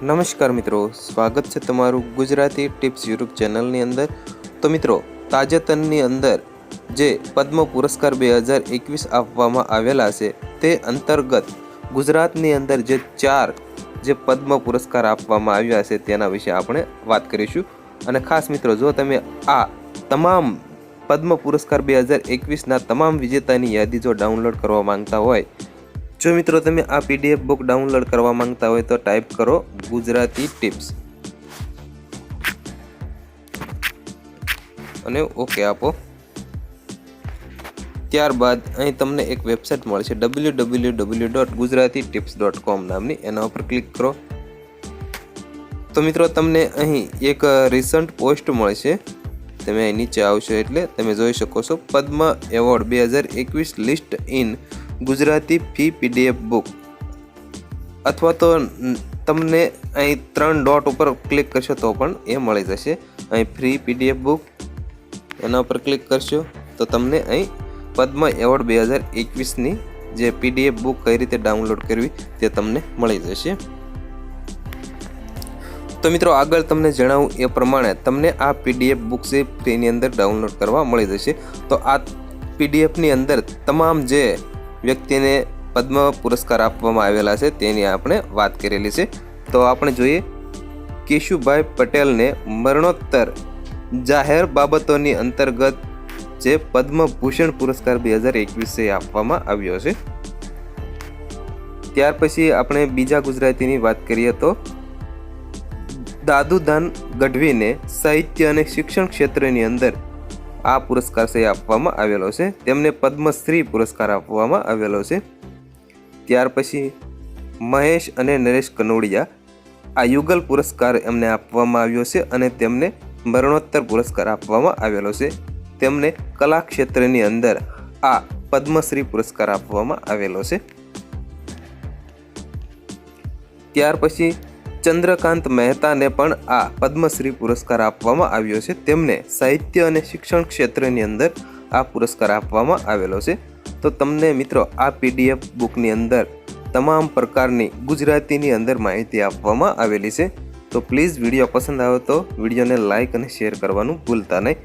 નમસ્કાર મિત્રો, સ્વાગત છે તમારું ગુજરાતી ટિપ્સ યુટ્યુબ ચેનલની અંદર. તો મિત્રો, તાજેતરની અંદર જે પદ્મ પુરસ્કાર બે હજાર એકવીસ આપવામાં આવેલા છે, તે અંતર્ગત ગુજરાતની અંદર જે ચાર જે પદ્મ પુરસ્કાર આપવામાં આવ્યા છે, તેના વિશે આપણે વાત કરીશું. અને ખાસ મિત્રો, જો તમે આ તમામ પદ્મ પુરસ્કાર બે હજાર એકવીસના તમામ વિજેતાની યાદી જો ડાઉનલોડ કરવા માંગતા હોય જો મિત્રો તમે આ પીડીએફ બુક ડાઉનલોડ કરવા માંગતા હોય તો ટાઈપ કરો ગુજરાતી ટિપ્સ. અને ઓકે આપો. ત્યારબાદ અહીં તમને એક વેબસાઇટ મળશે W W W dot Gujarati tips dot com નામની. એના ઉપર ક્લિક કરો. તો મિત્રો તમને અહીં એક રિસન્ટ પોસ્ટ મળશે. તમે અહીં નીચે આવશો એટલે તમે જોઈ શકો છો. પદ્મ એવોર્ડ બે હજાર એકવીસ list in Gujarati free PDF book. અથવા તો તમને અહીં ત્રણ ડોટ ઉપર ક્લિક કરશો તો પણ એ મળી જશે. અહીં ફ્રી પીડીએફ બુક, એના ઉપર ક્લિક કરશો તો તમને અહીં પદ્મ એવોર્ડ બે હજાર એકવીસની જે પીડીએફ બુક કઈ રીતે ડાઉનલોડ કરવી તે તમને મળી જશે. તો મિત્રો આગળ તમને જણાવું એ પ્રમાણે તમને આ પીડીએફ બુક છે ફ્રીની અંદર ડાઉનલોડ કરવા મળી જશે. તો આ પીડીએફની અંદર તમામ જે વ્યક્તિને પદ્મ પુરસ્કાર આપવામાં આવેલા છે તેની આપણે વાત કરેલી છે. તો આપણે જોઈએ કેશુભાઈ પટેલને મરણોત્તર જાહેર બાબતોની અંતર્ગત જે પદ્મભૂષણ પુરસ્કાર બે હજાર એકવીસે આપવામાં આવ્યો છે. ત્યાર પછી આપણે બીજા ગુજરાતીની વાત કરીએ તો દાદુદાન ગઢવીને સાહિત્ય અને શિક્ષણ ક્ષેત્રની અંદર આ પુરસ્કાર છે આપવામાં આવેલો છે. તેમને પદ્મશ્રી પુરસ્કાર આપવામાં આવેલો છે. ત્યાર પછી મહેશ અને નરેશ કનોડિયા આ યુગલ પુરસ્કાર એમને આપવામાં આવ્યો છે અને તેમને મરણોત્તર પુરસ્કાર આપવામાં આવેલો છે. તેમને કલા ક્ષેત્રની અંદર આ પદ્મશ્રી પુરસ્કાર આપવામાં આવેલો છે. ત્યાર પછી ચંદ્રકાંત મહેતાને પણ આ પદ્મશ્રી પુરસ્કાર આપવામાં આવ્યો છે. તેમને સાહિત્ય અને શિક્ષણ ક્ષેત્રની અંદર આ પુરસ્કાર આપવામાં આવેલો છે. તો તમને મિત્રો, આ પીડીએફ બુકની અંદર તમામ પ્રકારની ગુજરાતીની અંદર માહિતી આપવામાં આવેલી છે. તો પ્લીઝ વીડિયો પસંદ આવે તો વિડીયોને લાઇક અને શેર કરવાનું ભૂલતા નહીં.